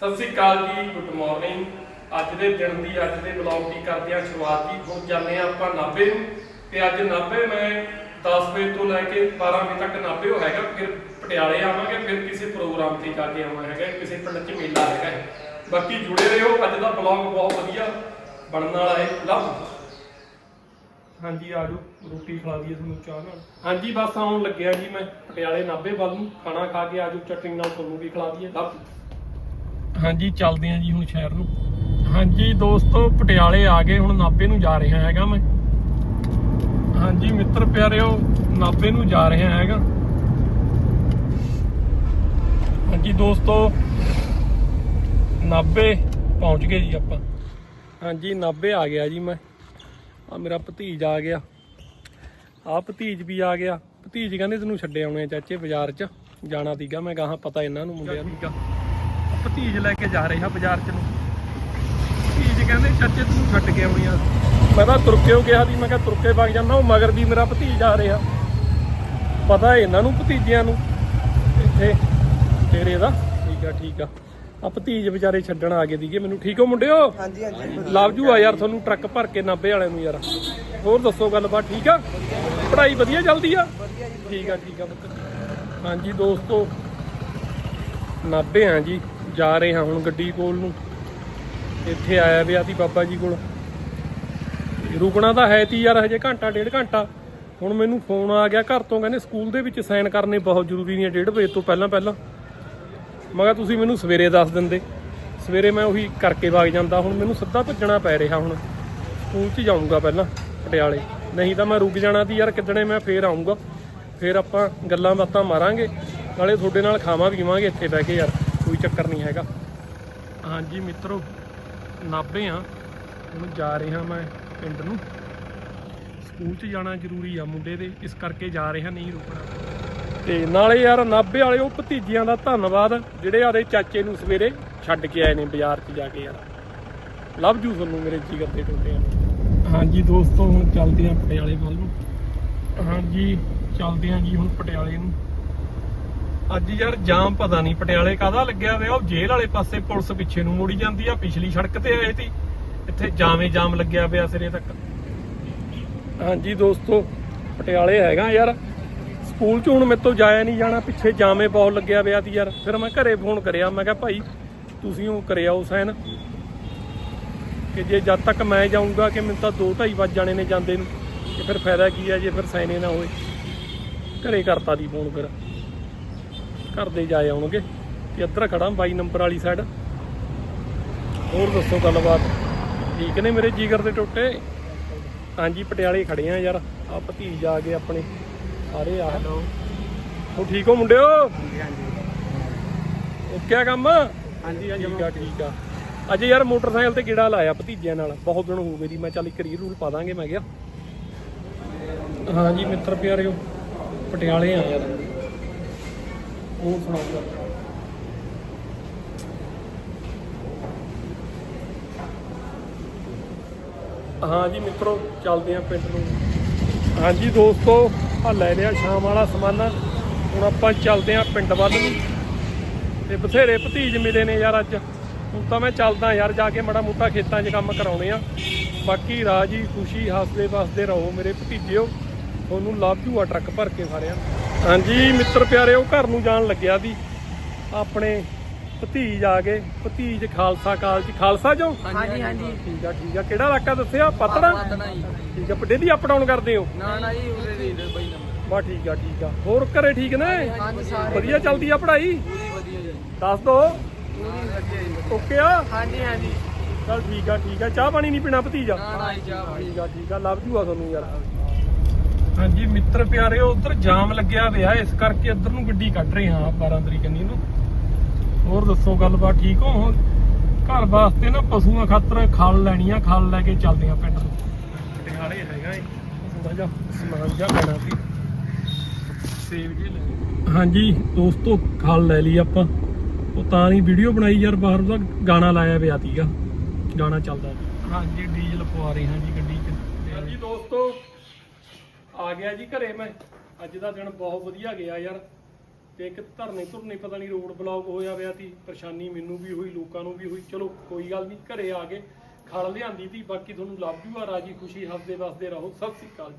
ਸਤਿ ਸ੍ਰੀ ਅਕਾਲ ਜੀ good morning ਅੱਜ ਦੇ ਦਿਨ ਦੀ ਅੱਜ ਦੇ ਵਲੌਗ ਦੀ ਕਰਦੇ ਆ ਸ਼ੁਰੂਆਤ ਜੀ। ਹੁਣ ਜਾਂਦੇ ਆ ਆਪਾਂ ਨਾਭੇ ਨੂੰ। ਤੇ ਅੱਜ ਨਾਭੇ ਮੈਂ 10 ਵਜੇ ਤੋਂ ਲੈ ਕੇ 12 ਵਜੇ ਤੱਕ ਨਾਭੇ ਹੋ ਹੈਗਾ। ਫਿਰ ਪਟਿਆਲੇ ਆਵਾਂਗੇ ਫਿਰ ਕਿਸੇ ਪ੍ਰੋਗਰਾਮ ਤੇ ਜਾ ਕੇ ਆਵਾਂ ਹੈਗਾ। ਕਿਸੇ ਪਿੰਡ 'ਚ ਮੇਲਾ ਹੈਗਾ। ਬਾਕੀ ਜੁੜੇ ਰਹੋ। ਅੱਜ ਦਾ ਵਲੌਗ ਬਹੁਤ ਵਧੀਆ ਬਣਨ ਵਾਲਾ ਹੈ। ਲਵ। ਹਾਂਜੀ ਆਜੋ ਰੋਟੀ ਖਵਾ ਦਈਏ ਤੁਹਾਨੂੰ ਚਾਹ ਨਾਲ। ਹਾਂਜੀ ਬਸ ਆਉਣ ਲੱਗਿਆ ਜੀ ਮੈਂ। ਪਟਿਆਲੇ ਨਾਭੇ ਵੱਲ ਨੂੰ। ਖਾਣਾ ਖਾ ਕੇ ਆਜੋ ਚਟਨੀ ਨਾਲ ਤੁਹਾਨੂੰ ਵੀ ਖਿਲਾ ਦਈਏ। ਲਵ। ਹਾਂਜੀ, ਚੱਲਦੇ ਆਂ ਜੀ ਹੁਣ ਸ਼ਹਿਰ ਨੂੰ। ਹਾਂਜੀ ਦੋਸਤੋ, ਪਟਿਆਲੇ ਆ ਗਏ, ਹੁਣ ਨਾਭੇ ਨੂੰ ਜਾ ਰਿਹਾ ਹੈਗਾ ਮੈਂ। ਹਾਂਜੀ ਮਿੱਤਰ ਪਿਆਰਿਓ, ਨਾਭੇ ਨੂੰ ਜਾ ਰਿਹਾ ਹੈਗਾ। ਹਾਂਜੀ ਦੋਸਤੋ, ਨਾਭੇ ਪਹੁੰਚ ਗਏ ਜੀ ਆਪਾਂ। ਹਾਂਜੀ, ਨਾਭੇ ਆ ਗਿਆ ਜੀ ਮੈਂ। ਆ ਮੇਰਾ ਭਤੀਜ ਆ ਗਿਆ। ਆ ਭਤੀਜ ਵੀ ਆ ਗਿਆ। ਭਤੀਜ ਕਹਿੰਦੇ ਤੈਨੂੰ ਛੱਡੇ ਆਉਣੇ ਆ ਚਾਚੇ ਬਾਜ਼ਾਰ 'ਚ। ਜਾਣਾ ਸੀਗਾ, ਮੈਂ ਕਹਾ ਪਤਾ ਇਹਨਾਂ ਨੂੰ ਮੁੰਡਿਆਂ ਨੂੰ। ਭਤੀਜ ਲੈ ਕੇ ਜਾ ਰਿਹਾ ਬਾਜ਼ਾਰ 'ਚ ਨੂੰ। ਭਤੀਜ ਕਹਿੰਦੇ ਚਾਚੇ ਤੈਨੂੰ ਛੱਡ ਕੇ ਆਉਣੀ ਆ। ਮੈਂ ਤਾਂ ਤੁਰਕੇ ਕਿਹਾ ਸੀ ਮੈਂ ਕਿਹਾ ਤੁਰਕੇ ਵਗ ਜਾਂਦਾ ਉਹ ਮਗਰ ਵੀ ਮੇਰਾ ਭਤੀਜ ਆ ਰਿਹਾ। ਪਤਾ ਇਹਨਾਂ ਨੂੰ ਭਤੀਜਿਆਂ ਨੂੰ। ਇੱਥੇ ਤੇਰੇ ਦਾ। ਠੀਕ ਆ ਠੀਕ ਆ। ਆ ਭਤੀਜ ਵਿਚਾਰੇ ਛੱਡਣ ਆ ਗਏ ਦੀਗੇ ਮੈਨੂੰ ਠੀਕ ਹੋ ਮੁੰਡਿਓ? ਹਾਂਜੀ ਹਾਂਜੀ। ਲਵ ਜੂ ਆ ਯਾਰ ਤੁਹਾਨੂੰ ਟਰੱਕ ਭਰ ਕੇ ਨਾਭੇ ਵਾਲਿਆਂ ਨੂੰ ਯਾਰ। ਹੋਰ ਦੱਸੋ ਗੱਲਬਾਤ ਠੀਕ ਆ? ਪੜ੍ਹਾਈ ਵਧੀਆ ਚੱਲਦੀ ਆ? ਠੀਕ ਆ ਠੀਕ ਆ। ਹਾਂਜੀ ਦੋਸਤੋ ਨਾਭੇ ਆ ਜੀ। ਜਾ ਰਹੇ ਹਾਂ ਹੁਣ ਗੱਡੀ ਕੋਲ ਨੂੰ। ਇੱਥੇ ਆਇਆ ਵਿਆ ਤੀ ਬਾਬਾ ਜੀ ਕੋਲ। ਰੁਕਣਾ ਤਾਂ ਹੈ ਤੀ ਯਾਰ, ਹਜੇ ਘੰਟਾ, ਡੇਢ ਘੰਟਾ। ਹੁਣ ਮੈਨੂੰ ਫੋਨ ਆ ਗਿਆ ਘਰ ਤੋਂ, ਕਹਿੰਦੇ ਸਕੂਲ ਦੇ ਵਿੱਚ ਸਾਈਨ ਕਰਨੇ ਬਹੁਤ ਜ਼ਰੂਰੀ ਨੇ ਡੇਢ ਵਜੇ ਤੋਂ ਪਹਿਲਾਂ ਪਹਿਲਾਂ। ਮੈਂ ਕਿਹਾ ਤੁਸੀਂ ਮੈਨੂੰ ਸਵੇਰੇ ਦੱਸ ਦਿੰਦੇ। ਸਵੇਰੇ ਮੈਂ ਉਹੀ ਕਰਕੇ ਵਗ ਜਾਂਦਾ, ਹੁਣ ਮੈਨੂੰ ਸਿੱਧਾ ਭੱਜਣਾ ਪੈ ਰਿਹਾ ਹੁਣ। ਸਕੂਲ 'ਚ ਜਾਊਂਗਾ ਪਹਿਲਾਂ, ਪਟਿਆਲੇ। ਨਹੀਂ ਤਾਂ ਮੈਂ ਰੁਕ ਜਾਣਾ ਸੀ ਯਾਰ, ਕਿੱਦਣੇ ਮੈਂ ਫੇਰ ਆਊਂਗਾ। ਫੇਰ ਆਪਾਂ ਗੱਲਾਂ ਬਾਤਾਂ ਮਾਰਾਂਗੇ, ਨਾਲੇ ਤੁਹਾਡੇ ਨਾਲ ਖਾਵਾਂ ਪੀਵਾਂਗੇ ਇੱਥੇ ਬਹਿ ਕੇ ਯਾਰ। ਕੋਈ ਚੱਕਰ ਨਹੀਂ ਹੈਗਾ। ਹਾਂਜੀ ਮਿੱਤਰੋ ਨਾਭੇ ਆ ਹੁਣ ਜਾ ਰਿਹਾ ਮੈਂ ਪਿੰਡ ਨੂੰ। ਸਕੂਲ 'ਚ ਜਾਣਾ ਜ਼ਰੂਰੀ ਆ ਮੁੰਡੇ ਦੇ ਇਸ ਕਰਕੇ ਜਾ ਰਿਹਾ ਨਹੀਂ ਰੁਕਣਾ। ਤੇ ਨਾਲੇ ਯਾਰ ਨਾਭੇ ਵਾਲੇ ਉਹ ਭਤੀਜਿਆਂ ਦਾ ਧੰਨਵਾਦ ਜਿਹੜੇ ਆਦੇ ਚਾਚੇ ਨੂੰ ਸਵੇਰੇ ਛੱਡ ਕੇ ਆਏ ਨੇ ਬਾਜ਼ਾਰ 'ਚ ਜਾ ਕੇ ਯਾਰ। ਲਵ ਜੂ ਤੁਹਾਨੂੰ ਮੇਰੇ ਜਿਗਰ ਦੇ ਟੁੱਟੇ ਹਾਂਜੀ ਦੋਸਤੋ ਹੁਣ ਚੱਲਦੇ ਆਂ ਪਟਿਆਲੇ ਵੱਲ ਨੂੰ। ਹਾਂਜੀ ਚੱਲਦੇ ਆਂ ਜੀ ਹੁਣ ਪਟਿਆਲੇ ਨੂੰ। ਅੱਜ ਯਾਰ ਜਾਮ ਪਤਾ ਨਹੀਂ, ਪਟਿਆਲੇ ਕਾਹਦਾ ਲੱਗਿਆ ਹੋਇਆ, ਉਹ ਜੇਲ੍ਹ ਵਾਲੇ ਪਾਸੇ ਪੁਲਿਸ ਪਿੱਛੇ ਨੂੰ ਮੁੜੀ ਜਾਂਦੀ ਆ, ਪਿਛਲੀ ਸੜਕ ਤੇ ਆਏ ਸੀ। ਇੱਥੇ ਜਾਵੇਂ ਜਾਮ ਲੱਗਿਆ ਪਿਆ ਸਿਰੇ ਤੱਕ। ਹਾਂਜੀ ਦੋਸਤੋ, ਪਟਿਆਲੇ ਹੈਗਾ ਯਾਰ। ਸਕੂਲ ਚ ਹੁਣ ਮੇਰੇ ਤੋਂ ਜਾਇਆ ਨਹੀਂ ਜਾਣਾ, ਪਿੱਛੇ ਜਾਮੇ ਬਹੁਤ ਲੱਗਿਆ ਪਿਆ ਸੀ ਯਾਰ। ਫਿਰ ਮੈਂ ਘਰੇ ਫੋਨ ਕਰਿਆ, ਮੈਂ ਕਿਹਾ ਭਾਈ, ਤੁਸੀਂ ਉਹ ਕਰਿਆ ਉਹ ਸਾਈਨ ਕਿ ਜੇ ਜਦ ਤੱਕ ਮੈਂ ਜਾਊਂਗਾ ਕਿ ਮੈਨੂੰ ਤਾਂ 2:30 ਵੱਜ ਜਾਣੇ ਨੇ ਜਾਂਦੇ ਨੂੰ, ਤੇ ਫਿਰ ਫਾਇਦਾ ਕੀ ਹੈ ਜੇ ਫਿਰ ਸਾਈਨ ਨਾ ਹੋਏ। ਘਰੇ ਕਰਤਾ ਦੀ ਫੋਨ ਫਿਰ। ਘਰ ਦੇ ਜਾ ਆਉਣਗੇ ਤੇ ਇੱਧਰ ਖੜਾ 22 ਨੰਬਰ ਵਾਲੀ ਸਾਈਡ ਹੋਰ ਦੱਸੋ ਗੱਲਬਾਤ? ਠੀਕ ਨੇ ਮੇਰੇ ਜੀਗਰ ਦੇ ਟੋਟੇ? ਹਾਂਜੀ ਪਟਿਆਲੇ ਖੜੇ ਆ ਯਾਰ। ਆ ਭਤੀਜ ਆ ਗਏ ਆਪਣੇ। ਸਾਰੇ ਆ ਹੋ ਠੀਕ ਹੋ ਮੁੰਡਿਓ? ਓਕੇ ਆ ਕੰਮ? ਹਾਂਜੀ ਠੀਕ ਆ ਠੀਕ ਆ। ਅੱਜ ਯਾਰ ਮੋਟਰਸਾਈਕਲ ਤੇ ਕਿਹੜਾ ਲਾਇਆ ਭਤੀਜਿਆਂ ਨਾਲ। ਬਹੁਤ ਦਿਨ ਹੋ ਗਏ ਦੀ ਮੈਂ ਚੱਲ ਇੱਕ ਰੀਲ ਰੂਲ ਪਾ ਦਾਂਗੇ ਮੈਂ ਕਿਹਾ। ਹਾਂਜੀ ਮਿੱਤਰ ਪਿਆਰਿਓ ਪਟਿਆਲੇ ਆ ਯਾਰ। ਹੋਰ ਸੁਣਾਓ। ਹਾਂਜੀ ਮਿੱਤਰੋ ਚੱਲਦੇ ਆ ਪਿੰਡ ਨੂੰ। ਹਾਂਜੀ ਦੋਸਤੋ ਆ ਲੈ ਲਿਆ ਸ਼ਾਮ ਵਾਲਾ ਸਮਾਨ। ਹੁਣ ਆਪਾਂ ਚੱਲਦੇ ਆ ਪਿੰਡ ਵੱਲ ਨੂੰ। ਤੇ ਬਥੇਰੇ ਭਤੀਜ ਮਿਲੇ ਨੇ ਯਾਰ ਅੱਜ। ਹੁਣ ਤਾਂ ਮੈਂ ਚੱਲਦਾ ਯਾਰ ਜਾ ਕੇ ਮੜਾ ਮੋਟਾ ਖੇਤਾਂ 'ਚ ਕੰਮ ਕਰਾਉਣੇ ਆ। ਬਾਕੀ ਰਾਜੀ ਖੁਸ਼ੀ ਹੱਸਦੇ ਵਸਦੇ ਰਹੋ ਮੇਰੇ ਭਤੀਜਿਓ। ਤੁਹਾਨੂੰ ਲਵ ਜੂ ਆ ਟਰੱਕ ਭਰ ਕੇ ਸਾਰਿਆਂ। ਹਾਂਜੀ ਮਿੱਤਰ ਪਿਆਰਿਓ ਘਰ ਨੂੰ ਜਾਣ ਲੱਗਿਆ ਦੀ ਆਪਣੇ ਭਤੀਜ ਆ ਗਏ। ਭਤੀਜ ਖਾਲਸਾ ਕਾਲਜ ਖਾਲਸਾ ਜੋ ਹਾਂਜੀ ਹਾਂਜੀ। ਠੀਕ ਆ ਠੀਕ ਆ। ਕਿਹੜਾ ਇਲਾਕਾ ਦੱਸਿਆ? ਪਤੜਾ? ਠੀਕ ਆ ਡੇਲੀ ਅਪ ਡਾਊਨ ਕਰਦੇ ਹੋ? ਨਾ ਨਾ ਜੀ ਉਰੇ ਦੇ ਬਈ ਨੰਬਰ। ਬਾ ਠੀਕ ਆ ਠੀਕ ਆ। ਹੋਰ ਘਰੇ ਠੀਕ ਨੇ? ਵਧੀਆ। ਚੱਲਦੀ ਆ ਪੜ੍ਹਾਈ? ਵਧੀਆ ਜੀ। ਦੱਸ ਦੋ। ਓਕੇ ਆ? ਹਾਂਜੀ ਹਾਂਜੀ। ਚਲ ਠੀਕ ਆ ਠੀਕ ਆ। ਚਾਹ ਪਾਣੀ ਨਹੀਂ ਪੀਣਾ ਭਤੀਜਾ? ਨਾ ਨਾ ਜੀ ਚਾਹ ਠੀਕ ਆ ਠੀਕ ਆ। ਲੱਭ ਜੂਆ ਤੁਹਾਨੂੰ ਯਾਰ। ਹਾਂਜੀ, ਮਿੱਤਰ ਪਿਆਰੇ, ਉਧਰ ਜਾਮ ਲੱਗਿਆ ਹੋਇਆ, ਇਸ ਕਰਕੇ ਇੱਧਰ ਨੂੰ ਗੱਡੀ ਕੱਢ ਰਹੇ ਹਾਂ 12 ਤਰੀਕ ਨੂੰ ਹੋਰ ਦੱਸੋ, ਗੱਲਬਾਤ ਠੀਕ ਹੋ? ਘਰ ਵਾਸਤੇ ਨਾ ਪਸ਼ੂਆਂ ਖਾਤਰ ਖਲ ਲੈਣੀ ਆ ਖਲ ਲੈ ਕੇ ਚੱਲਦੇ ਆ ਪਿੰਡ ਨੂੰ। ਪਟਿਆਲੇ ਹੈਗਾ ਏ ਥੋੜਾ ਜਿਹਾ ਸਮਾਨ ਜਿਹਾ ਲੈਣਾ ਸੀ। ਸੇਬ ਜੇ ਲੈ ਹਾਂਜੀ, ਦੋਸਤੋ, ਖਲ ਲੈ ਲਈ ਆਪਾਂ। ਉਹ ਤਾਂ ਨਹੀਂ ਵੀਡੀਓ ਬਣਾਈ ਯਾਰ, ਬਾਹਰ ਦਾ ਗਾਣਾ ਲਾਇਆ ਪਿਆ ਸੀਗਾ। ਗਾਣਾ ਚੱਲਦਾ। ਹਾਂਜੀ, ਡੀਜ਼ਲ ਪਵਾ ਰਹੇ ਹਾਂ ਜੀ ਗੱਡੀ 'ਚ। ਹਾਂਜੀ, ਦੋਸਤੋ ਆ ਗਿਆ ਜੀ ਘਰੇ ਮੈਂ। ਅੱਜ ਦਾ ਦਿਨ ਬਹੁਤ ਵਧੀਆ ਗਿਆ ਯਾਰ। ਤੇ ਇੱਕ ਧਰਨੇ ਧੁਰਨੇ ਪਤਾ ਨਹੀਂ ਰੋਡ ਬਲੌਕ ਹੋਇਆ ਪਿਆ ਸੀ। ਪਰੇਸ਼ਾਨੀ ਮੈਨੂੰ ਵੀ ਹੋਈ, ਲੋਕਾਂ ਨੂੰ ਵੀ ਹੋਈ। ਚਲੋ, ਕੋਈ ਗੱਲ ਨਹੀਂ, ਘਰੇ ਆ ਗਏ ਖਲ ਲਿਆਂਦੀ ਤੀ ਬਾਕੀ ਤੁਹਾਨੂੰ ਲੱਭ ਜੂਗਾ ਰਾਜੀ ਖੁਸ਼ੀ, ਹੱਸਦੇ ਵਸਦੇ ਰਹੋ। ਸਤਿ ਸ੍ਰੀ ਅਕਾਲ ਜੀ।